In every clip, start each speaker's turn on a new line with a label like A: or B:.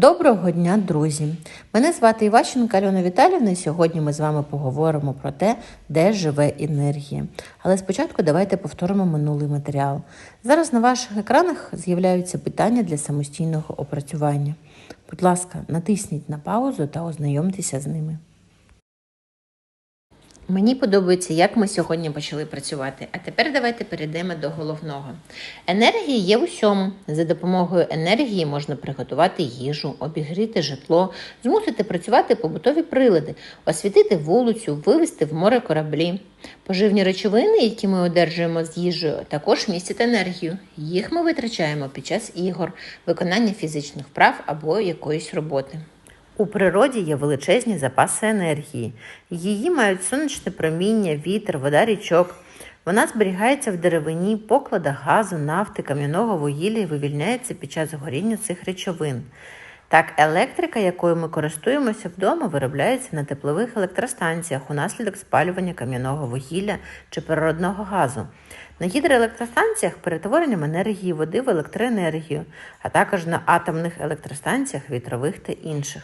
A: Доброго дня, друзі! Мене звати Іващенко Альона Віталівна. Сьогодні ми з вами поговоримо про те, де живе енергія. Але спочатку давайте повторимо минулий матеріал. Зараз на ваших екранах з'являються питання для самостійного опрацювання. Будь ласка, натисніть на паузу та ознайомтеся з ними. Мені подобається, як ми сьогодні почали працювати. А тепер давайте перейдемо до головного. Енергія є в усьому. За допомогою енергії можна приготувати їжу, обігріти житло, змусити працювати побутові прилади, освітити вулицю, вивести в море кораблі. Поживні речовини, які ми одержуємо з їжею, також містять енергію. Їх ми витрачаємо під час ігор, виконання фізичних вправ або якоїсь роботи. У природі є величезні запаси енергії. Її мають сонячне проміння, вітер, вода річок. Вона зберігається в деревині, покладах газу, нафти, кам'яного вугілля і вивільняється під час горіння цих речовин. Так, електрика, якою ми користуємося вдома, виробляється на теплових електростанціях унаслідок спалювання кам'яного вугілля чи природного газу. На гідроелектростанціях перетворенням енергії води в електроенергію, а також на атомних електростанціях вітрових та інших.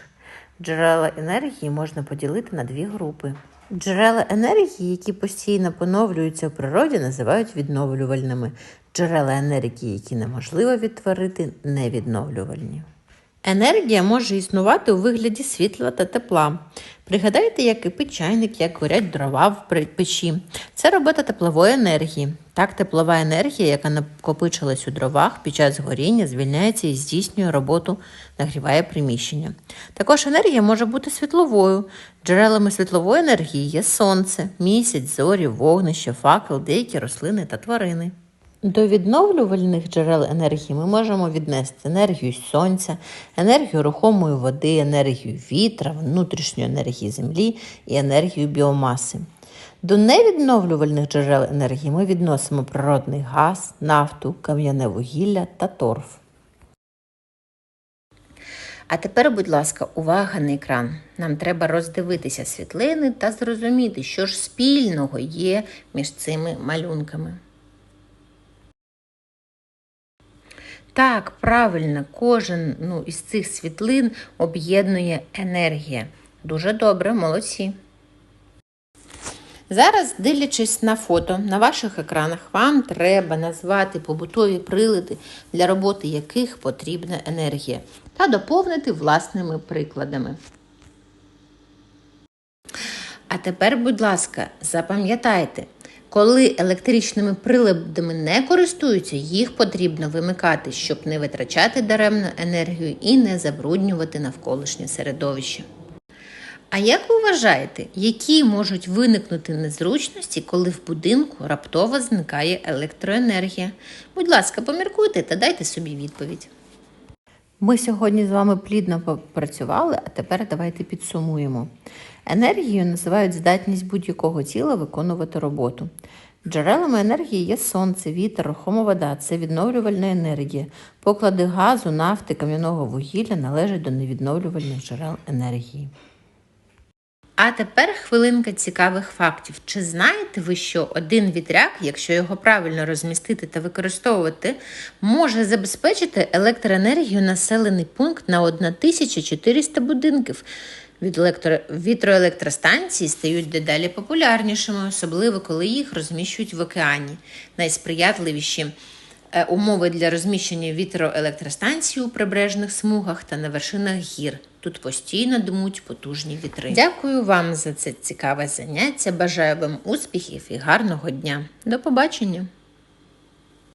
A: Джерела енергії можна поділити на дві групи. Джерела енергії, які постійно поновлюються в природі, називають відновлювальними. Джерела енергії, які неможливо відтворити, невідновлювальні. Енергія може існувати у вигляді світла та тепла. Пригадайте, як кипить чайник, як горять дрова в печі. Це робота теплової енергії. Так, теплова енергія, яка накопичилась у дровах під час горіння, звільняється і здійснює роботу, нагріває приміщення. Також енергія може бути світловою. Джерелами світлової енергії є сонце, місяць, зорі, вогнище, факел, деякі рослини та тварини. До відновлювальних джерел енергії ми можемо віднести енергію сонця, енергію рухомої води, енергію вітра, внутрішню енергію землі і енергію біомаси. До невідновлювальних джерел енергії ми відносимо природний газ, нафту, кам'яне вугілля та торф. А тепер, будь ласка, увага на екран. Нам треба роздивитися світлини та зрозуміти, що ж спільного є між цими малюнками. Так, правильно, кожен ну, із цих світлин об'єднує енергія. Дуже добре, молодці. Зараз, дивлячись на фото на ваших екранах, вам треба назвати побутові прилади, для роботи яких потрібна енергія, та доповнити власними прикладами. А тепер, будь ласка, запам'ятайте, коли електричними приладами не користуються, їх потрібно вимикати, щоб не витрачати даремну енергію і не забруднювати навколишнє середовище. А як ви вважаєте, які можуть виникнути незручності, коли в будинку раптово зникає електроенергія? Будь ласка, поміркуйте та дайте собі відповідь. Ми сьогодні з вами плідно попрацювали, а тепер давайте підсумуємо. Енергією називають здатність будь-якого тіла виконувати роботу. Джерелами енергії є сонце, вітер, рухома вода це відновлювальна енергія. Поклади газу, нафти, кам'яного вугілля належать до невідновлювальних джерел енергії. А тепер хвилинка цікавих фактів. Чи знаєте ви, що один вітряк, якщо його правильно розмістити та використовувати, може забезпечити електроенергію населений пункт на 1400 будинків? Від електро... Вітроелектростанції стають дедалі популярнішими, особливо коли їх розміщують в океані. Найсприятливіші умови для розміщення вітроелектростанцій у прибережних смугах та на вершинах гір. Тут постійно дмуть потужні вітри. Дякую вам за це цікаве заняття. Бажаю вам успіхів і гарного дня. До побачення!